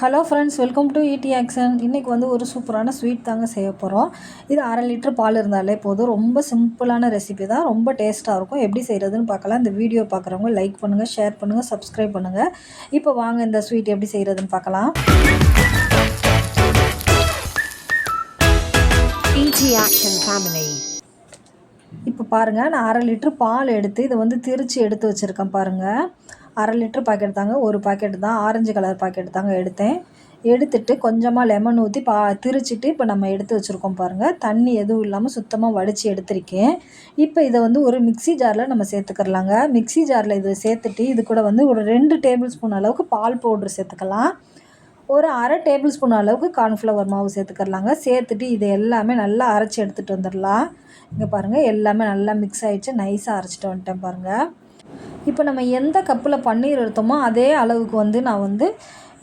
Hello friends welcome to Idi action இன்றைக்கி வந்து ஒரு சூப்பரான ஸ்வீட் தாங்க செய்ய போகிறோம் இது அரை லிட்டர் பால் இருந்தாலே போதும். ரொம்ப சிம்பிளான ரெசிபி தான். ரொம்ப டேஸ்ட்டாக இருக்கும். எப்படி செய்கிறதுன்னு பார்க்கலாம். இந்த வீடியோ பார்க்குறவங்க லைக் பண்ணுங்கள் ஷேர் பண்ணுங்கள் சப்ஸ்கிரைப் பண்ணுங்கள் இப்போ வாங்க இந்த ஸ்வீட் எப்படி செய்கிறதுன்னு பார்க்கலாம். ET Action Family. இப்போ பாருங்கள் நான் அரை லிட்டர் பால் எடுத்து இதை வந்து திரித்து எடுத்து வச்சுருக்கேன் பாருங்கள் அரை லிட்ரு பாக்கெட் தாங்க ஒரு பாக்கெட் தான். ஆரஞ்சு கலர் பாக்கெட் தாங்க எடுத்தேன். எடுத்துட்டு கொஞ்சமாக லெமன் ஊற்றி பா திரிச்சிட்டு இப்போ நம்ம எடுத்து வச்சுருக்கோம் பாருங்கள் தண்ணி எதுவும் இல்லாமல் சுத்தமாக வடித்து எடுத்திருக்கேன். இப்போ இதை வந்து ஒரு மிக்ஸி ஜாரில் நம்ம சேர்த்துக்கிறலாங்க. மிக்ஸி ஜாரில் இதை சேர்த்துட்டு இது கூட வந்து ஒரு ரெண்டு டேபிள் ஸ்பூன் அளவுக்கு பால் பவுட்ரு சேர்த்துக்கலாம். ஒரு அரை டேபிள் ஸ்பூன் அளவுக்கு கார்ன்ஃப்ளவர் மாவு சேர்த்துக்கறலாங்க. சேர்த்துட்டு இது எல்லாமே நல்லா அரைச்சி எடுத்துகிட்டு வந்துடலாம். இங்கே பாருங்கள் எல்லாமே நல்லா மிக்ஸ் ஆகிடுச்சு நைஸாக அரைச்சிட்டு வந்துட்டேன் பாருங்கள் இப்போ நம்ம எந்த கப்பில் பன்னீர் எடுத்தோமோ அதே அளவுக்கு வந்து நான் வந்து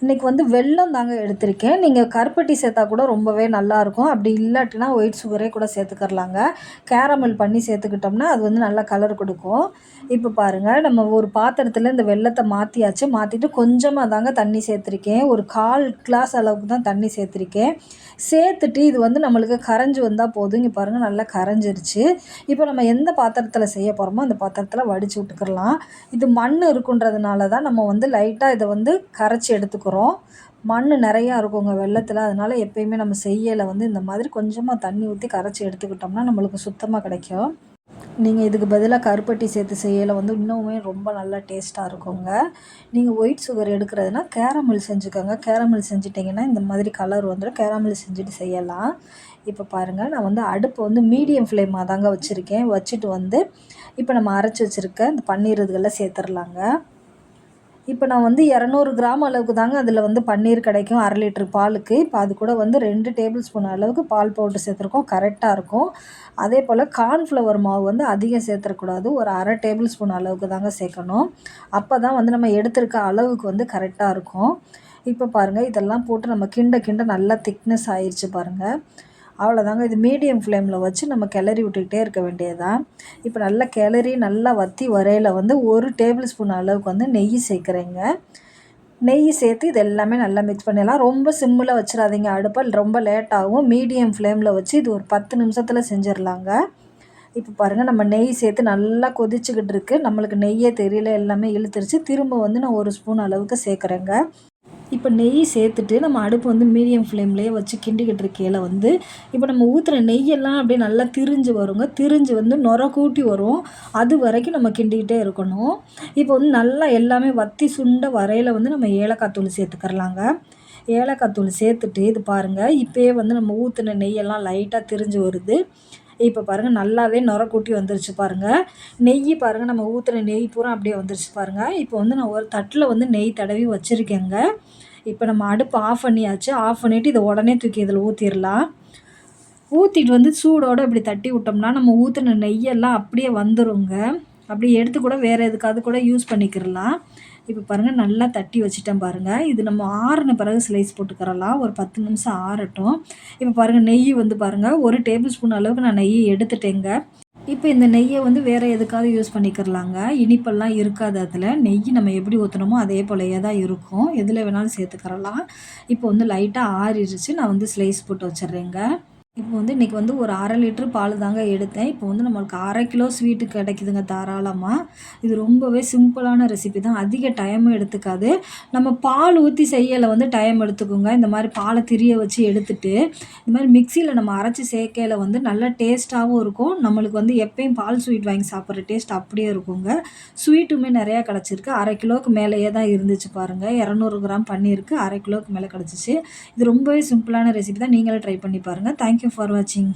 இன்றைக்கி வந்து வெல்லம் தாங்க எடுத்திருக்கேன். நீங்கள் கருப்பட்டி சேர்த்தா கூட ரொம்பவே நல்லாயிருக்கும். அப்படி இல்லாட்டினா ஒயிட் சுகரே கூட சேர்த்துக்கரலாங்க கேரமல் பண்ணி சேர்த்துக்கிட்டோம்னா அது வந்து நல்லா கலர் கொடுக்கும். இப்போ பாருங்கள் நம்ம ஒரு பாத்திரத்தில் இந்த வெள்ளத்தை மாற்றியாச்சு மாற்றிட்டு கொஞ்சமாக தாங்க தண்ணி சேர்த்துருக்கேன். ஒரு கால் கிளாஸ் அளவுக்கு தான் தண்ணி சேர்த்துருக்கேன். சேர்த்துட்டு இது வந்து நம்மளுக்கு கரைஞ்சி வந்தால் போதும். இங்கே பாருங்கள் நல்லா கரைஞ்சிருச்சு. இப்போ நம்ம எந்த பாத்திரத்தில் செய்ய போகிறோமோ அந்த பாத்திரத்தில் வடித்து விட்டுக்கிறலாம். இது மண் இருக்குன்றதுனால தான் நம்ம வந்து லைட்டாக இதை வந்து கரைச்சி எடுத்துக்கிறோம். மண் நிறையா இருக்குங்க வெள்ளத்தில். அதனால் எப்பயுமே நம்ம செய்யலை வந்து இந்த மாதிரி கொஞ்சமாக தண்ணி ஊற்றி கரைச்சி எடுத்துக்கிட்டோம்னா நம்மளுக்கு சுத்தமாக கிடைக்கும். நீங்கள் இதுக்கு பதிலாக கருப்பட்டி சேர்த்து செய்யலை வந்து இன்னுமே ரொம்ப நல்லா டேஸ்ட்டாக இருக்குங்க. நீங்கள் ஒயிட் சுகர் எடுக்கிறதுனா கேரமில் செஞ்சுக்கோங்க. கேரமில் செஞ்சிட்டிங்கன்னா இந்த மாதிரி கலர் வந்துடும் கேரமில் செஞ்சுட்டு செய்யலாம். இப்போ பாருங்கள் நான் வந்து அடுப்பு வந்து மீடியம் ஃப்ளேமாக தாங்க வச்சுருக்கேன். வச்சுட்டு வந்து இப்போ நம்ம அரைச்சி வச்சுருக்க இந்த பன்னீர் இதுகளில் சேர்த்துடலாங்க இப்போ நான் வந்து இரநூறு கிராம் அளவுக்கு தாங்க அதில் வந்து பன்னீர் கிடைக்கும் அரை லிட்டர் பாலுக்கு. இப்போ அது கூட வந்து ரெண்டு டேபிள் ஸ்பூன் அளவுக்கு பால் பவுடர் சேர்த்துருக்கோம் கரெக்டாக இருக்கும். அதே போல் கார்ன்ஃப்ளவர் மாவு வந்து அதிகம் சேர்த்துறக்கூடாது ஒரு அரை டேபிள் ஸ்பூன் அளவுக்கு தாங்க சேர்க்கணும். அப்போ தான் வந்து நம்ம எடுத்திருக்க அளவுக்கு வந்து கரெக்டாக இருக்கும். இப்போ பாருங்கள் இதெல்லாம் போட்டு நம்ம கிண்ட கிண்ட நல்லா திக்னஸ் ஆயிடுச்சு பாருங்கள் அவ்வளோதாங்க இது மீடியம் ஃப்ளேமில் வச்சு நம்ம கிளறி விட்டுக்கிட்டே இருக்க வேண்டியதுதான். இப்போ நல்லா கிளறி நல்லா வத்தி வரையில் வந்து ஒரு டேபிள் ஸ்பூன் அளவுக்கு வந்து நெய் சேர்க்குறேங்க. நெய் சேர்த்து இது எல்லாமே நல்லா மிக்ஸ் பண்ணிடலாம். ரொம்ப சிம்மில் வச்சிடாதீங்க. அடுப்பால் ரொம்ப லேட் ஆகும். மீடியம் ஃப்ளேமில் வச்சு இது ஒரு பத்து நிமிஷத்தில் செஞ்சிடலாங்க. இப்போ பாருங்கள் நம்ம நெய் சேர்த்து நல்லா கொதிச்சுக்கிட்டு இருக்குது நம்மளுக்கு நெய்யே தெரியல எல்லாமே இழுத்துருச்சு. திரும்ப வந்து நான் ஒரு ஸ்பூன் அளவுக்கு சேர்க்குறேங்க. இப்போ நெய் சேர்த்துட்டு நம்ம அடுப்பு வந்து மீடியம் ஃப்ளேம்லேயே வச்சு கிண்டிக்கிட்டு இருக்கையில் வந்து இப்போ நம்ம ஊற்றுற நெய்யெல்லாம் அப்படியே நல்லா திரிஞ்சு வருங்க. திரிஞ்சு வந்து நுர கூட்டி வரும். அது வரைக்கும் நம்ம கிண்டிக்கிட்டே இருக்கணும். இப்போ வந்து நல்லா எல்லாமே வத்தி சுண்ட வரையில் வந்து நம்ம ஏலக்காய் தூள் சேர்த்துக்கறலாங்க. ஏலக்காய் தூள் சேர்த்துட்டு இது பாருங்கள் இப்போயே வந்து நம்ம ஊற்றின நெய்யெல்லாம் லைட்டாக திரிஞ்சு வருது. இப்போ பாருங்கள் நல்லாவே நுர கூட்டி வந்துருச்சு பாருங்கள் நெய் பாருங்கள் நம்ம ஊற்றுன நெய் பூரா அப்படியே வந்துருச்சு பாருங்கள் இப்போ வந்து நான் ஒரு தட்டில் வந்து நெய் தடவி வச்சுருக்கேங்க. இப்போ நம்ம அடுப்பு ஆஃப் பண்ணியாச்சு. ஆஃப் பண்ணிவிட்டு இதை உடனே தூக்கி இதில் ஊற்றிடலாம் ஊற்றிட்டு வந்து சூடோடு இப்படி தட்டி விட்டோம்னா நம்ம ஊற்றின நெய்யெல்லாம் அப்படியே வந்துருங்க. அப்படி எடுத்து கூட வேறு எதுக்காவது கூட யூஸ் பண்ணிக்கிறலாம். இப்போ பாருங்கள் நல்லா தட்டி வச்சுட்டேன் பாருங்கள் இது நம்ம ஆறின பிறகு ஸ்லைஸ் போட்டுக்கிறலாம் ஒரு பத்து நிமிஷம் ஆறட்டும். இப்போ பாருங்கள் நெய் வந்து பாருங்கள் ஒரு டேபிள் ஸ்பூன் அளவுக்கு நான் நெய் எடுத்துட்டேங்க. இப்போ இந்த நெய்யை வந்து வேறு எதுக்காவது யூஸ் பண்ணிக்கிறலாங்க இனிப்பெல்லாம் இருக்காது அதில். நெய் நம்ம எப்படி ஊற்றணுமோ அதே போலயே தான் இருக்கும். எதில் வேணாலும் சேர்த்துக்கிறலாம். இப்போ வந்து லைட்டாக ஆறிடுச்சு. நான் வந்து ஸ்லைஸ் போட்டு வச்சிட்றேங்க. இப்போ வந்து இன்றைக்கி வந்து ஒரு அரை லிட்ரு பால் தாங்க எடுத்தேன். இப்போ வந்து நம்மளுக்கு அரை கிலோ ஸ்வீட்டு கிடைக்குதுங்க தாராளமாக இது ரொம்பவே சிம்பிளான ரெசிபி தான். அதிக டைமும் எடுத்துக்காது. நம்ம பால் ஊற்றி செய்யலை வந்து டைம் எடுத்துக்கோங்க. இந்த மாதிரி பாலை திரிய வச்சு எடுத்துட்டு இந்த மாதிரி மிக்சியில் நம்ம அரைச்சி சேர்க்கையில் வந்து நல்ல டேஸ்ட்டாகவும் இருக்கும். நம்மளுக்கு வந்து எப்பயும் பால் ஸ்வீட் வாங்கி சாப்பிட்ற டேஸ்ட் அப்படியே இருக்குங்க. ஸ்வீட்டுமே நிறையா கிடச்சிருக்கு. அரை கிலோவுக்கு மேலேயே தான் இருந்துச்சு பாருங்கள் இரநூறு கிராம் பண்ணியிருக்கு அரை கிலோவுக்கு மேலே கிடச்சிச்சு. இது ரொம்பவே சிம்பிளான ரெசிபி தான். நீங்களே ட்ரை பண்ணி பாருங்கள் தேங்க்யூ you for watching.